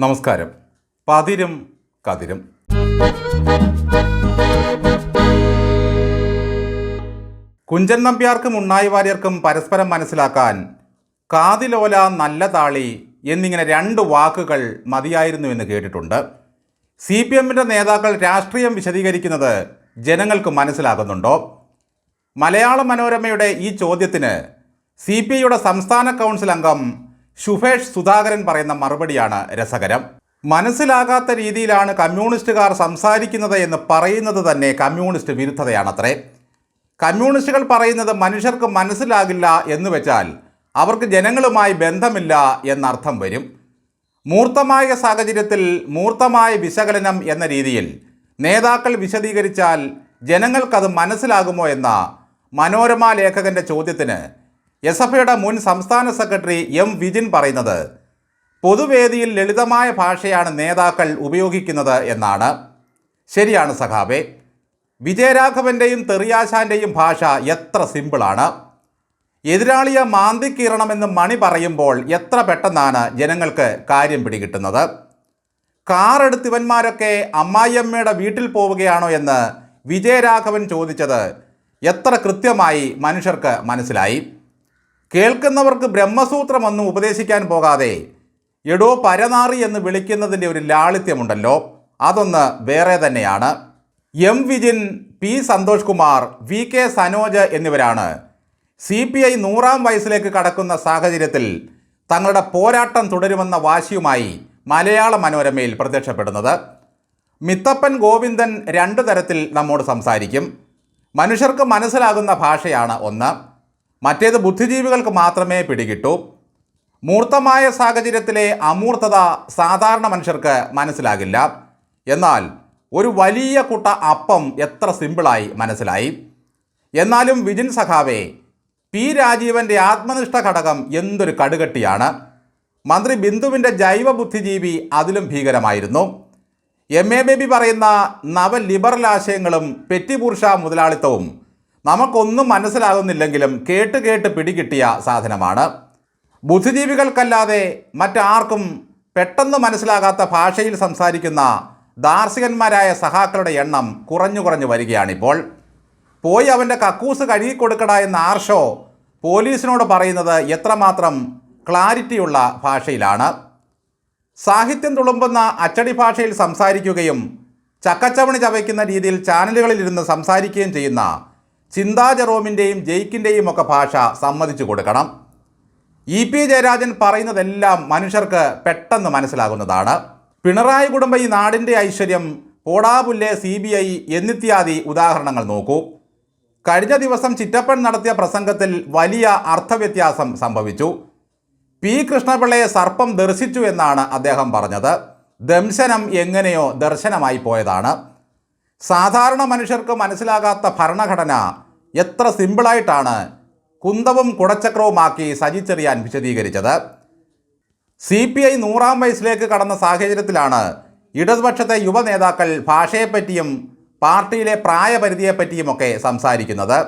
നമസ്കാരം. പതിരും കതിരും. കുഞ്ചൻ നമ്പ്യാർക്കും ഉണ്ണായി വാര്യർക്കും പരസ്പരം മനസ്സിലാക്കാൻ കാതിലോല നല്ല താളി എന്നിങ്ങനെ രണ്ട് വാക്കുകൾ മതിയായിരുന്നു എന്ന് കേട്ടിട്ടുണ്ട്. സി പി എമ്മിന്റെ നേതാക്കൾ രാഷ്ട്രീയം വിശദീകരിക്കുന്നത് ജനങ്ങൾക്ക് മനസ്സിലാകുന്നുണ്ടോ? മലയാള മനോരമയുടെ ഈ ചോദ്യത്തിന് സി പി ഐയുടെ സംസ്ഥാന കൗൺസിൽ അംഗം ശുഭേഷ് സുധാകരൻ പറയുന്ന മറുപടിയാണ് രസകരം. മനസ്സിലാകാത്ത രീതിയിലാണ് കമ്മ്യൂണിസ്റ്റുകാർ സംസാരിക്കുന്നത് എന്ന് പറയുന്നത് തന്നെ കമ്മ്യൂണിസ്റ്റ് വിരുദ്ധതയാണത്രേ. കമ്മ്യൂണിസ്റ്റുകൾ പറയുന്നത് മനുഷ്യർക്ക് മനസ്സിലാകില്ല എന്ന് വെച്ചാൽ അവർക്ക് ജനങ്ങളുമായി ബന്ധമില്ല എന്നർത്ഥം വരും. മൂർത്തമായ സാഹചര്യത്തിൽ മൂർത്തമായ വിശകലനം എന്ന രീതിയിൽ നേതാക്കൾ വിശദീകരിച്ചാൽ ജനങ്ങൾക്കത് മനസ്സിലാകുമോ എന്ന മനോരമ ലേഖകന്റെ ചോദ്യത്തിന് എസ് മുൻ സംസ്ഥാന സെക്രട്ടറി എം വിജിൻ പറയുന്നത് പൊതുവേദിയിൽ ലളിതമായ ഭാഷയാണ് നേതാക്കൾ ഉപയോഗിക്കുന്നത് എന്നാണ്. ശരിയാണ് സഖാബെ വിജയരാഘവന്റെയും തെറിയാശാന്റെയും ഭാഷ എത്ര സിമ്പിളാണ്. എതിരാളിയെ മാന്തിക്കീറണമെന്ന് മണി പറയുമ്പോൾ എത്ര പെട്ടെന്നാണ് ജനങ്ങൾക്ക് കാര്യം പിടികിട്ടുന്നത്. കാർ എടുത്തിവന്മാരൊക്കെ അമ്മായിയമ്മയുടെ വീട്ടിൽ പോവുകയാണോ എന്ന് വിജയരാഘവൻ ചോദിച്ചത് എത്ര കൃത്യമായി മനുഷ്യർക്ക് മനസ്സിലായി. കേൾക്കുന്നവർക്ക് ബ്രഹ്മസൂത്രം ബ്രഹ്മസൂത്രമൊന്നും ഉപദേശിക്കാൻ പോകാതെ എടോ പരനാറി എന്ന് വിളിക്കുന്നതിന്റെ ഒരു ലാളിത്യമുണ്ടല്ലോ. അതൊന്ന് വേറെ തന്നെയാണ്. M Vijin P Santhosh Kumar V K Sanoj എന്നിവരാണ് സി പി ഐ നൂറാം വയസ്സിലേക്ക് കടക്കുന്ന സാഹചര്യത്തിൽ തങ്ങളുടെ പോരാട്ടം തുടരുമെന്ന വാശിയുമായി മലയാള മനോരമയിൽ പ്രത്യക്ഷപ്പെടുന്നത്. മിത്തപ്പൻ ഗോവിന്ദൻ രണ്ട് തരത്തിൽ നമ്മോട് സംസാരിക്കും. മനുഷ്യർക്ക് മനസ്സിലാകുന്ന ഭാഷയാണ് ഒന്ന്. മറ്റേത് ബുദ്ധിജീവികൾക്ക് മാത്രമേ പിടികിട്ടൂ. മൂർത്തമായ സാഹചര്യത്തിലെ അമൂർത്തത സാധാരണ മനുഷ്യർക്ക് മനസ്സിലാകില്ല. എന്നാൽ ഒരു വലിയ കുട്ട അപ്പം എത്ര സിമ്പിളായി മനസ്സിലായി. എന്നാലും വിജിൻ സഖാവെ പി രാജീവന്റെ ആത്മനിഷ്ഠ ഘടകം എന്തൊരു കടുകട്ടിയാണ്. മന്ത്രി ബിന്ദുവിന്റെ ജൈവ ബുദ്ധിജീവി അതിലും ഭീകരമായിരുന്നു. എം എ ബേബി പറയുന്ന നവ ലിബറൽ ആശയങ്ങളും പെറ്റിപുരുഷ മുതലാളിത്തവും നമുക്കൊന്നും മനസ്സിലാകുന്നില്ലെങ്കിലും കേട്ട് കേട്ട് പിടികിട്ടിയ സാധനമാണ്. ബുദ്ധിജീവികൾക്കല്ലാതെ മറ്റാർക്കും പെട്ടെന്ന് മനസ്സിലാകാത്ത ഭാഷയിൽ സംസാരിക്കുന്ന ദാർശികന്മാരായ സഹാക്കളുടെ എണ്ണം കുറഞ്ഞു കുറഞ്ഞു വരികയാണിപ്പോൾ. പോയി അവന്റെ കക്കൂസ് കഴുകിക്കൊടുക്കട എന്ന ആർഷോ പോലീസിനോട് പറയുന്നത് എത്രമാത്രം ക്ലാരിറ്റിയുള്ള ഭാഷയിലാണ്. സാഹിത്യം തുളുമ്പുന്ന അച്ചടി ഭാഷയിൽ സംസാരിക്കുകയും ചക്കച്ചവണി ചവയ്ക്കുന്ന രീതിയിൽ ചാനലുകളിൽ ചാനലുകളിലിരുന്ന് സംസാരിക്കുകയും ചെയ്യുന്ന ചിന്താ ജെറോമിന്റെയും ജെയ്ക്കിന്റെയും ഒക്കെ ഭാഷ സമ്മതിച്ചു കൊടുക്കണം. ഇ പി ജയരാജൻ പറയുന്നതെല്ലാം മനുഷ്യർക്ക് പെട്ടെന്ന് മനസ്സിലാകുന്നതാണ്. പിണറായി കുടുംബ ഈ നാടിന്റെ ഐശ്വര്യം പോടാപുല്ലെ സി ബി ഐ എന്നിത്യാദി ഉദാഹരണങ്ങൾ നോക്കൂ. കഴിഞ്ഞ ദിവസം ചിറ്റപ്പൻ നടത്തിയ പ്രസംഗത്തിൽ വലിയ അർത്ഥവ്യത്യാസം സംഭവിച്ചു. പി കൃഷ്ണപിള്ളയെ സർപ്പം ദർശിച്ചു എന്നാണ് അദ്ദേഹം പറഞ്ഞത്. ദംശനം എങ്ങനെയോ ദർശനമായി പോയതാണ്. സാധാരണ മനുഷ്യർക്ക് മനസ്സിലാകാത്ത ഭരണഘടന എത്ര സിമ്പിളായിട്ടാണ് കുന്തവും കുടച്ചക്രവുമാക്കി സജിച്ചെറിയാൻ വിശദീകരിച്ചത്. സി പി ഐ നൂറാം വയസ്സിലേക്ക് കടന്ന സാഹചര്യത്തിലാണ് ഇടതുപക്ഷത്തെ യുവ നേതാക്കൾ ഭാഷയെപ്പറ്റിയും പാർട്ടിയിലെ പ്രായപരിധിയെപ്പറ്റിയുമൊക്കെ സംസാരിക്കുന്നത്.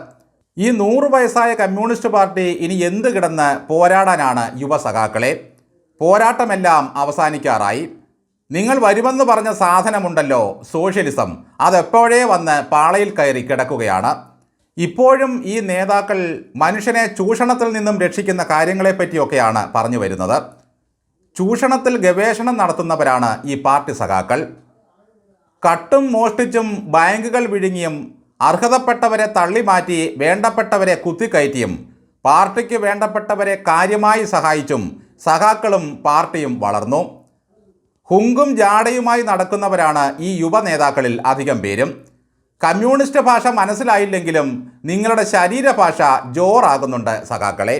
ഈ നൂറ് വയസ്സായ കമ്മ്യൂണിസ്റ്റ് പാർട്ടി ഇനി എന്ത് കിടന്ന് പോരാടാനാണ് യുവ സഖാക്കളെ? പോരാട്ടമെല്ലാം അവസാനിക്കാറായി. നിങ്ങൾ വരുമെന്ന് പറഞ്ഞ സാധനമുണ്ടല്ലോ സോഷ്യലിസം അതെപ്പോഴേ വന്ന് പാളയിൽ കയറി കിടക്കുകയാണ്. ഇപ്പോഴും ഈ നേതാക്കൾ മനുഷ്യനെ ചൂഷണത്തിൽ നിന്നും രക്ഷിക്കുന്ന കാര്യങ്ങളെപ്പറ്റിയൊക്കെയാണ് പറഞ്ഞു വരുന്നത്. ചൂഷണത്തിൽ ഗവേഷണം നടത്തുന്നവരാണ് ഈ പാർട്ടി സഖാക്കൾ. കട്ടും മോഷ്ടിച്ചും ബാങ്കുകൾ വിഴുങ്ങിയും അർഹതപ്പെട്ടവരെ തള്ളിമാറ്റി വേണ്ടപ്പെട്ടവരെ കുത്തിക്കയറ്റിയും പാർട്ടിക്ക് വേണ്ടപ്പെട്ടവരെ കാര്യമായി സഹായിച്ചും സഖാക്കളും പാർട്ടിയും വളർന്നു. ഹുങ്കും ജാടയുമായി നടക്കുന്നവരാണ് ഈ യുവ നേതാക്കളിൽ അധികം പേരും. കമ്മ്യൂണിസ്റ്റ് ഭാഷ മനസ്സിലായില്ലെങ്കിലും നിങ്ങളുടെ ശരീരഭാഷ ജോറാകുന്നുണ്ട് സഖാക്കളെ.